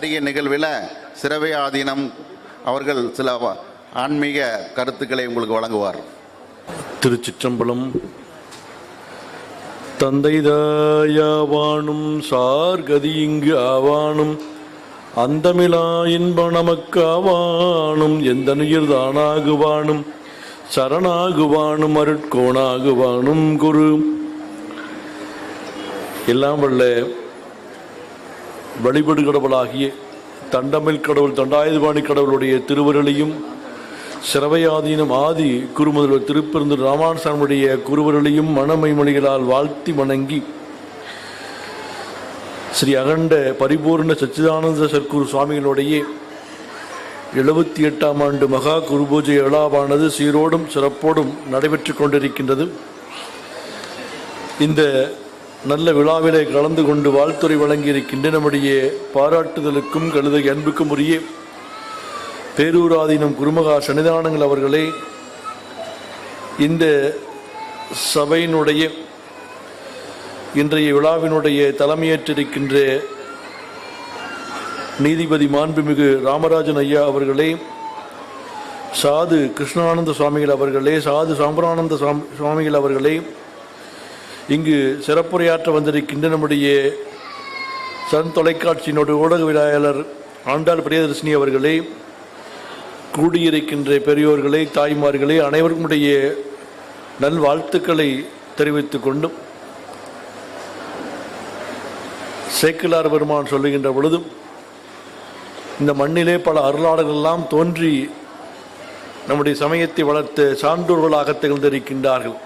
அரிய நிகழ்வில் சிறவை ஆதீனம் அவர்கள் சில ஆன்மீக கருத்துக்களை உங்களுக்கு வழங்குவார். திருச்சிற்றம்பலம் தந்தைதாயாவானும் சார்கதி இங்கு ஆவானும் அந்தமிலா இன்ப நமக்கு ஆவானும் எந்த நுயிர் தானாகுவானும் சரணாகுவானும் அருட்கோணாகுவானும் குரு. எல்லாம் வல்ல வழிபடு கடவுளாகிய தண்டமிழ் கடவுள் தண்டாயுதபாணி கடவுளுடைய திருவருளையும் சிறவையாதீனம் ஆதி குருமுதல்வர் திருப்பெருந்தூர் ராமானுசாமியுடைய குருவருளையும் மனமைமொழிகளால் வாழ்த்தி வணங்கி ஸ்ரீ அகண்ட பரிபூர்ண சச்சிதானந்த சர்க்குரு சுவாமிகளுடைய எழுபத்தி எட்டாம் ஆண்டு மகா குருபூஜை விழாவானது சீரோடும் சிறப்போடும் நடைபெற்று கொண்டிருக்கின்றது. இந்த நல்ல விழாவிலே கலந்து கொண்டு வாழ்த்துறை வழங்கியிருக்கின்ற நம்முடைய பாராட்டுதலுக்கும் கழுதை அன்புக்கும் உரிய பேரூராதீனம் குருமகா சன்னிதானங்கள் அவர்களே இந்த சபையினுடைய இன்றைய விழாவினுடைய தலைமையேற்றிருக்கின்ற நீதிபதி மாண்புமிகு ராமராஜன் ஐயா அவர்களே சாது கிருஷ்ணானந்த சுவாமிகள் அவர்களே சாது சாம்பரானந்த சுவாமிகள் அவர்களே இங்கு சிறப்புரையாற்ற வந்திருக்கின்ற நம்முடைய சன் தொலைக்காட்சியினுடைய ஊடகவியலாளர் ஆண்டாள் பிரியதர்ஷினி அவர்களே கூடியிருக்கின்ற பெரியோர்களே தாய்மார்களே அனைவருக்குடைய நல்வாழ்த்துக்களை தெரிவித்துக் கொண்டும் சேக்கிலார் பெருமான் சொல்லுகின்ற பொழுதும் இந்த மண்ணிலே பல அருளாளர்களெல்லாம் தோன்றி நம்முடைய சமயத்தை வளர்த்த சான்றோர்களாக திகழ்ந்திருக்கின்றார்கள்.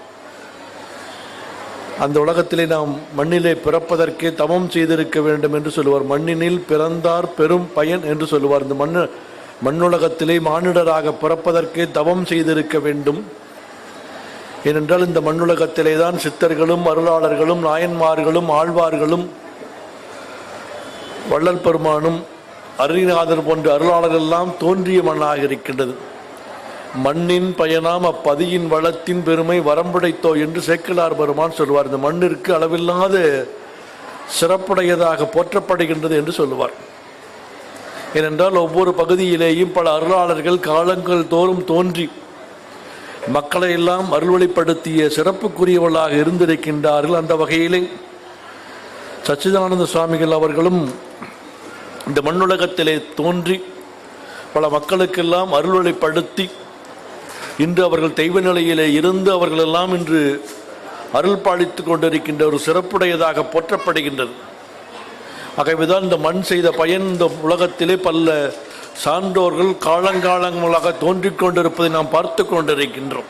அந்த உலகத்திலே நாம் மண்ணிலே பிறப்பதற்கே தவம் செய்திருக்க வேண்டும் என்று சொல்லுவார். மண்ணினில் பிறந்தார் பெரும் பயன் என்று சொல்லுவார். இந்த மண் மண்ணுலகத்திலே மானிடராக பிறப்பதற்கே தவம் செய்திருக்க வேண்டும். ஏனென்றால் இந்த மண்ணுலகத்திலே தான் சித்தர்களும் அருளாளர்களும் நாயன்மார்களும் ஆழ்வார்களும் வள்ளல் பெருமானும் அருணிநாதர் போன்ற அருளாளர்கள் எல்லாம் தோன்றிய மண்ணாக இருக்கின்றது. மண்ணின் பயனாம் அப்பதியின் வளத்தின் பெருமை வரம்புடைத்தோ என்று சேக்கிலார் பெருமான் சொல்வார். இந்த மண்ணிற்கு அளவில்லாத சிறப்புடையதாக போற்றப்படுகின்றது என்று சொல்லுவார் ஏனென்றால் ஒவ்வொரு பகுதியிலேயும் பல அருளாளர்கள் காலங்கள் தோறும் தோன்றி மக்களை எல்லாம் அருள்வழிப்படுத்திய சிறப்புக்குரியவர்களாக இருந்திருக்கின்றார்கள். அந்த வகையிலே சச்சிதானந்த சுவாமிகள் அவர்களும் இந்த மண்ணுலகத்திலே தோன்றி பல மக்களுக்கெல்லாம் அருள்வழிப்படுத்தி இன்று அவர்கள் தெய்வ நிலையிலே இருந்து அவர்கள் எல்லாம் இன்று அருள் பாலித்து கொண்டிருக்கின்ற ஒரு சிறப்புடையதாக போற்றப்படுகின்றது. ஆகவேதான் இந்த மண் செய்த பயன் இந்த உலகத்திலே பல்ல சான்றோர்கள் காலங்காலங்களாக தோன்றிக் கொண்டிருப்பதை நாம் பார்த்து கொண்டிருக்கின்றோம்.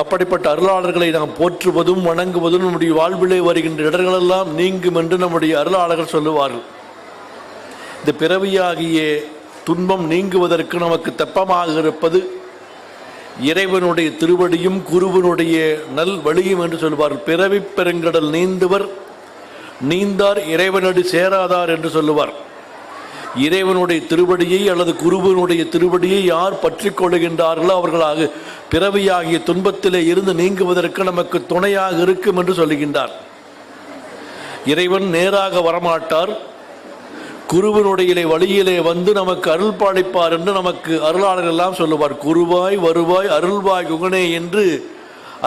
அப்படிப்பட்ட அருளாளர்களை நாம் போற்றுவதும் வணங்குவதும் நம்முடைய வாழ்விலே வருகின்ற இடர்களெல்லாம் நீங்கும் என்று நம்முடைய அருளாளர்கள் சொல்லுவார்கள். இந்த பிறவியாகிய துன்பம் நீங்குவதற்கு நமக்கு தெப்பமாக இருப்பது இறைவனுடைய திருவடியும் குருவனுடைய நல் வழியும் என்று சொல்வார் பிறவி பெருங்கடல் நீந்துவர் நீந்தார் இறைவனடி சேராதார் என்று சொல்லுவார். இறைவனுடைய திருவடியை அல்லது குருவனுடைய திருவடியை யார் பற்றி கொள்ளுகின்றார்களோ அவர்களாக பிறவியாகிய துன்பத்திலே இருந்து நீங்குவதற்கு நமக்கு துணையாக இருக்கும் என்று சொல்லுகின்றார். இறைவன் நேராக வரமாட்டார். குருவனுடைய வழியிலே வந்து நமக்கு அருள் பாலிப்பார் என்று நமக்கு அருளாளர்கள் எல்லாம் சொல்லுவார். குருவாய் வருவாய் அருள்வாய் குகனே என்று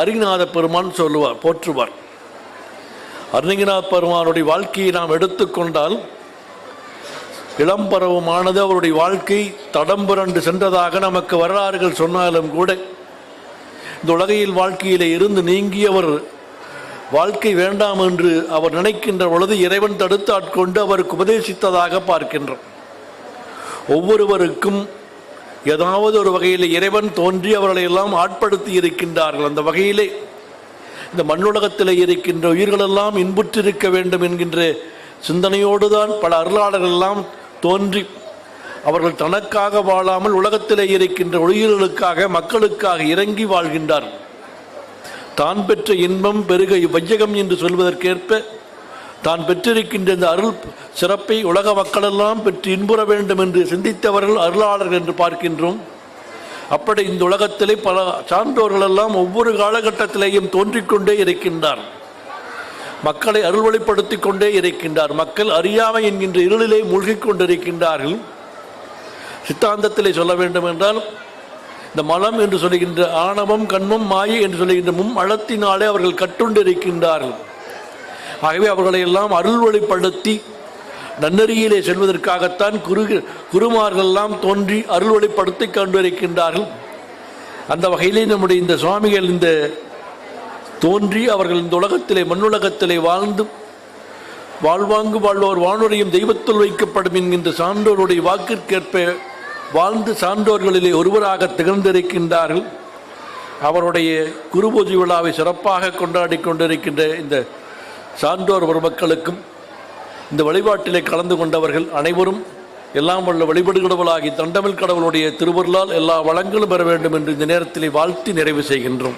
அருகிநாத பெருமான் சொல்லுவார் போற்றுவார். அருணகிநாத பெருமானுடைய வாழ்க்கையை நாம் எடுத்துக்கொண்டால் இளம்பருவமானது அவருடைய வாழ்க்கை தடம் புரண்டு சென்றதாக நமக்கு வரலாறுகள் சொன்னாலும் கூட இந்த உலகையில் வாழ்க்கையிலே இருந்து நீங்கியவர் வாழ்க்கை வேண்டாம் என்று அவர் நினைக்கின்ற பொழுது இறைவன் தடுத்து ஆட்கொண்டு அவருக்கு உபதேசித்ததாக பார்க்கின்றோம். ஒவ்வொருவருக்கும் ஏதாவது ஒரு வகையில் இறைவன் தோன்றி அவர்களை எல்லாம் ஆட்படுத்தி இருக்கின்றார்கள். அந்த வகையிலே இந்த மண்ணுலகத்தில் இருக்கின்ற உயிர்களெல்லாம் இன்புற்றிருக்க வேண்டும் என்கின்ற சிந்தனையோடு தான் பல அருளாளர்கள் எல்லாம் தோன்றி அவர்கள் தனக்காக வாழாமல் உலகத்திலே இருக்கின்ற உயிர்களுக்காக மக்களுக்காக இறங்கி வாழ்கின்றார் தான் பெற்ற இன்பம் பெருக இவ்வையகம் என்று சொல்வதற்கேற்ப தான் பெற்றிருக்கின்ற இந்த அருள் சிறப்பை உலக மக்களெல்லாம் பெற்று இன்புற வேண்டும் என்று சிந்தித்தவர்கள் அருளாளர்கள் என்று பார்க்கின்றோம். அப்படி இந்த உலகத்திலே பல சான்றோர்களெல்லாம் ஒவ்வொரு காலகட்டத்திலேயும் தோன்றிக்கொண்டே இருக்கின்றார். மக்களை அருள்வழிப்படுத்திக் கொண்டே இருக்கின்றார். மக்கள் அறியாமை என்கின்ற இருளிலே மூழ்கிக் கொண்டிருக்கின்றார்கள். சித்தாந்தத்திலே சொல்ல வேண்டும் என்றால் இந்த மலம் என்று சொல்லுகின்ற ஆணவம் கண்மம் மாயை என்று சொல்லுகின்ற மும் அழத்தினாலே அவர்கள் கட்டுண்டிருக்கின்றார்கள். ஆகவே அவர்களை எல்லாம் அருள்வழிப்படுத்தி நன்னறியிலே செல்வதற்காகத்தான் குரு குருமார்கள் எல்லாம் தோன்றி அருள்வழிப்படுத்தி கொண்டிருக்கின்றார்கள். அந்த வகையிலே நம்முடைய இந்த சுவாமிகள் இந்த தோன்றி அவர்கள் இந்த உலகத்திலே மண்ணுலகத்திலே வாழ்ந்து வாழ்வாங்கு வாழ்வோர் வானொலியும் தெய்வத்தில் வைக்கப்படும் என்கின்ற சான்றோருடைய வாக்கிற்கேற்ப வாழ்ந்து சான்றோர்களிலே ஒருவராக திகழ்ந்திருக்கின்றார்கள். அவருடைய குருபூஜை விழாவை சிறப்பாக கொண்டாடி கொண்டிருக்கின்ற இந்த சான்றோர் பெருமக்களுக்கும் இந்த வழிபாட்டிலே கலந்து கொண்டவர்கள் அனைவரும் எல்லாம் உள்ள வழிபடுகிறவர்களாகி தண்டமிழ் கடவுளுடைய திருவருளால் எல்லா வளங்களும் பெற வேண்டும் என்று இந்த நேரத்திலே வாழ்த்தி நிறைவு செய்கின்றோம்.